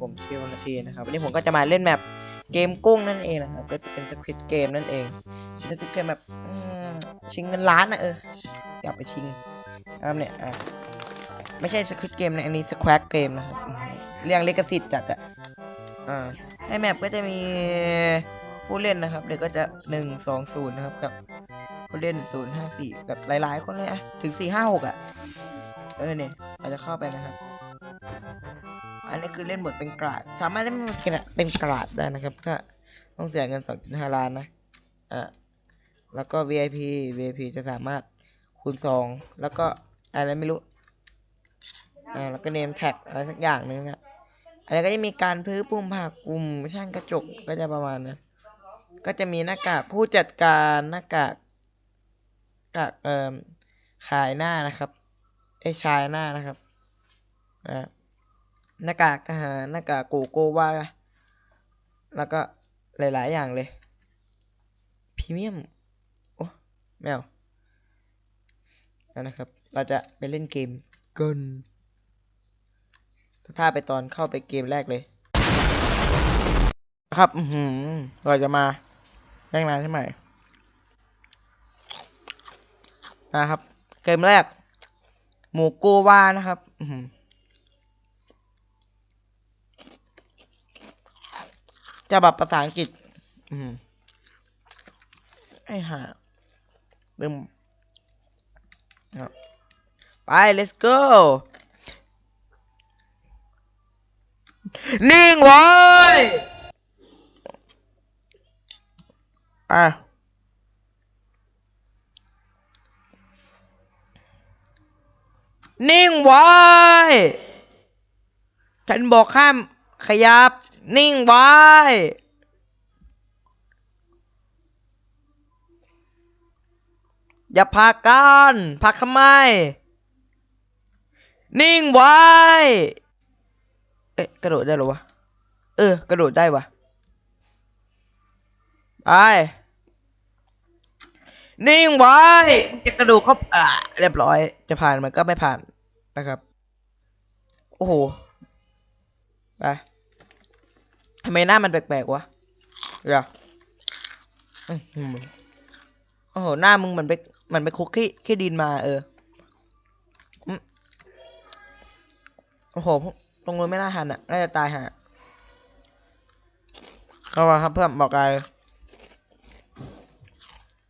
ผมเทวนาทีนะครับวันนี้ผมก็จะมาเล่นแมปเกมกุ้งนั่นเองนะครับ ก็จะเป็นสควิตเกมนั่นเองสควิตเกมแบบชิงเงินล้านนะเอออยากไปชิงนะครับเนี่ยอะไม่ใช่สควิตเกมนะอันนี้สแควร์เกมนะครับเรียงเลิขสิทธิ์จัดอะอ่าในแมปก็จะมีผู้เล่นนะครับเดี๋ยวก็จะหนึ่งสองศูนย์นะครับกับผู้เล่นศูนย์ห้าสี่กับหลายๆคนเลยอะถึงสี่ห้าหกอะเออเนี่ยเราจะเข้าไปนะครับ อันนี้คือเล่นบทเป็นกราด สามารถเล่นเป็นกราดได้นะครับ ถ้าต้องเสียเงิน 2.5 ล้านนะอะแล้วก็ VIP VIP จะสามารถคูณ 2 แล้วก็อะไรไม่รู้อ่าแล้วก็เนมแท็กอะไรสักอย่างหนึงนะอันนี้ก็จะมีการพื้นปุ่มผักปุ่มช่างกระจกก็จะประมาณนั้นก็จะมีหน้ากากผู้จัดการหน้ากากกากเอ่อขายหน้านะครับไอ้ชายหน้านะครับอ่า หน้ากากทหารหน้ากากโกโก้ว่าแล้วก็หลาย ๆ อย่างเลยพรีเมียมโอ้แมวนะครับ เราจะไปเล่นเกมกันพาไปตอนเข้าไปเกมแรกเลย ครับอืเราจะมาแรงนานใช่ไหมนะครับ เกมแรก หมูโกวานะครับ อือหือ จะแบบภาษาอังกฤษ อืมไอ้ห่าลืมไป let's go นิ่งไว้อะนิ่งไว้ ฉันบอกห้ามขยับ นิ่งไว้ อย่าพากกันพักทำไม นิ่งไว้ เอ๊ะกระโดดได้หรอวะ เออ กระโดดได้วะไปนิ่งไว้ จะกระโดดเขาอะเรียบร้อย จะผ่านมันก็ไม่ผ่านนะครับ โอ้โห ไป ทำไมหน้ามันแปลกๆวะเดี๋ยวอื้อหือโอ้โห หน้ามึงเหมือนไปเหมือนไปคุกขี้ขี้ดินมา เอออืมโอ้โห ตรงนู้นไม่น่าหันอะ น่าจะตายฮะเอาวะครับเพื่อนบอกไก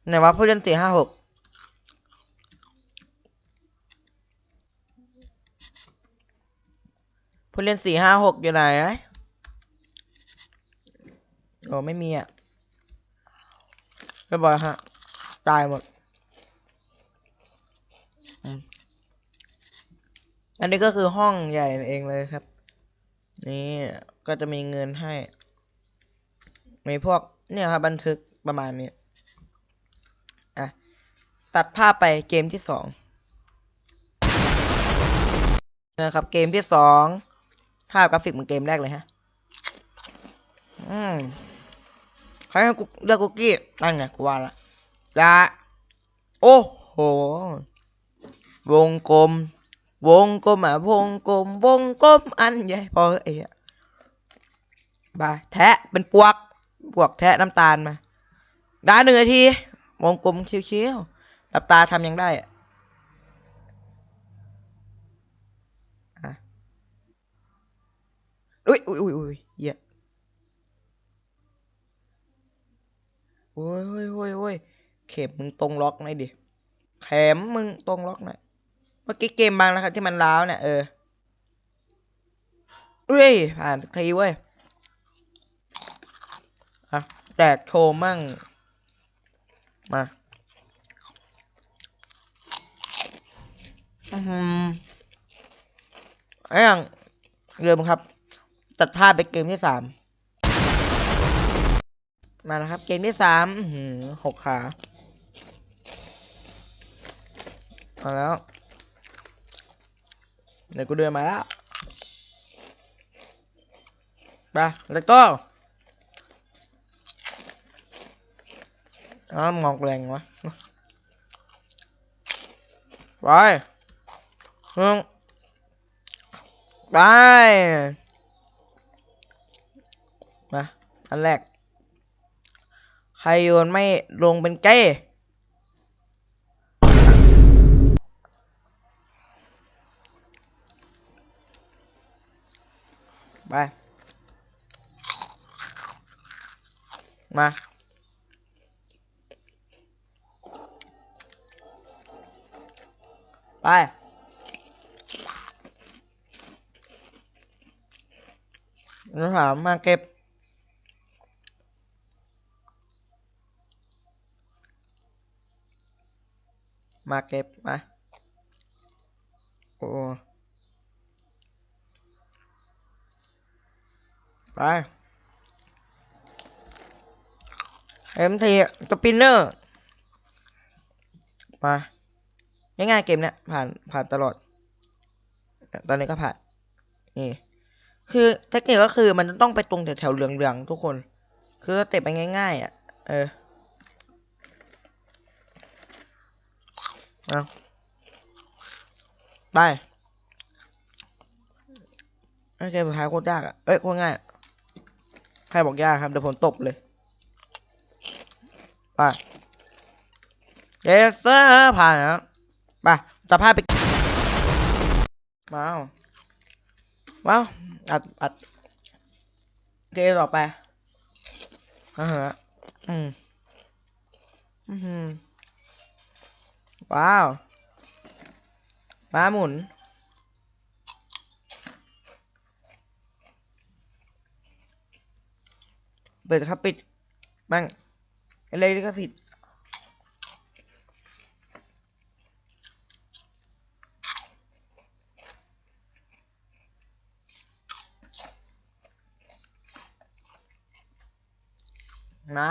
ไหนวะผู้เล่นสี่ห้าหกผู้เล่นสี่ห้าหกอยู่ไหนไอ้ โอ้ไม่มีอะไม่บอกฮะ ตายหมด อันนี้ก็คือห้องใหญ่เองเลยครับ นี่ก็จะมีเงินให้ มีพวกเนี่ยครับบันทึกประมาณนี้ อะ ตัดภาพไปเกมที่สองนะครับ เกมที่สองภาพกราฟิกเหมือนเกมแรกเลยฮะ อืม ใครให้กูเลือกคุกกี้นั่นไงกูว่าละละโอ้โห วงกลม วงกลมอะวงกลม วงกลมอันใหญ่พอไอ้เหี้ยบาแทะเป็นปวกปวกแทะน้ำตาลมาด้หนึ่งนาที วงกลมเชียวๆหลับตาทำยังได้อะอะอุ้ยอุ้ยอุ้ย อุ้ยเหี้ยโอ้ยโอ้ยโอ้ยโอ้ยเข็มมึงตรงล็อกหน่อยดิแขมมึงตรงล็อกหน่อยเมื่อกี้เกมบางนะครับที่มันล้าวเนี่ยเออเอ้ยผ่านสักทีเว้ยอะแตกโชว์มั่งมาอือหือไอ้ยังเริ่มครับ ตัดภาพไปเกมที่สาม มานะครับ เกมที่สามหกขามาแล้ว เดี๋ยวกูเดินมาแล้วไปแล้วก็อ้าวงอกแรงวะไปหนึ่งไปอันแรก ใครโยนไม่ลงเป็นเก้ไป มา ไปแล้วถามมาเก็บ มาเก็บมาโอ้ไปเอ็มทีสปินเนอร์มาง่ายๆเกมเนี้ยผ่านผ่านตลอด ตอนนี้ก็ผ่านนี่คือเทคนิคก็คือมันต้องไปตรงแถวเหลืองๆทุกคน คือสเต็ปไปง่ายๆอะ เออ เอาไปไอ้เกมสุดท้ายโคตรยากอะ เอ้ยโคตรง่าย ใครบอกยากครับ เดี๋ยวผมตบเลย ไปเยสเซอร์ผ่านแล้วไปจะพาไปว้าวว้าวอัดอัดเกมต่อไปอ่าฮะอืมอือหือ ว้าว ม้าหมุน เปิดครับปิดบ้างอะไรก็ผิดมา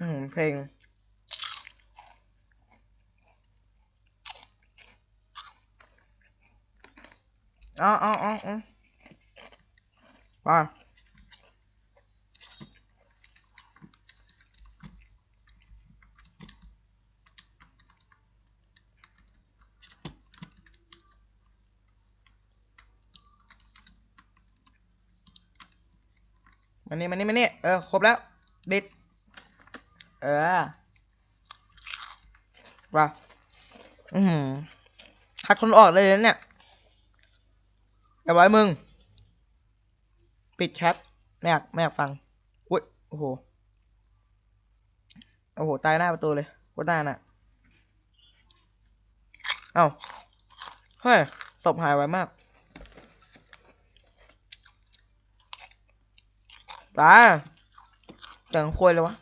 อืม เพลงอาเอาเอาเอามามานี่มานี่มานี่เออ ครบแล้ว บิด เออว่าอือหือคัดคนออกเลยเนี่ยเอาไว้มึง ปิดแคปไม่อยากไม่อยากฟังอุ้ยโอ้โห โอ้โห ตายหน้าประตูเลยว่าหน้าน่ะ เอ้า เฮ้ยศพหายไวมากตาแต่งควยเลยวะ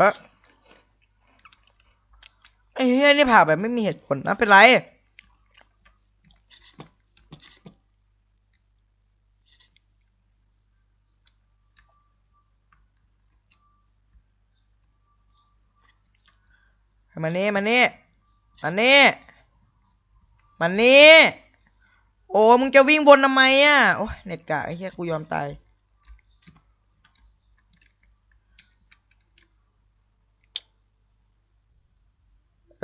ฮะไอ้เหี้ยนี่ผ่าแบบไม่มีเหตุผลนะเป็นไร มานี่มานี่มานี่มานี่โอ้มึงจะวิ่งบนทำไมอะโอ้ยเน็ตกะไอ้เหี้ยกูยอมตาย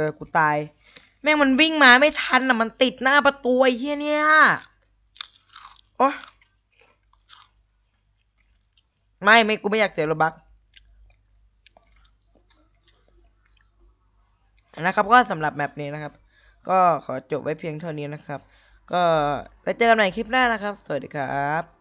อกูตาย แม่งมันวิ่งมาไม่ทันอะ มันติดหน้าประตูไอ้เหี้ยเนี่ยโอ้ไม่ไม่กูไม่อยากเสียโลบักนะครับก็สำหรับแมปนี้นะครับ ก็ขอจบไว้เพียงเท่านี้นะครับ ก็ไปเจอกันใหม่คลิปหน้านะครับ สวัสดีครับ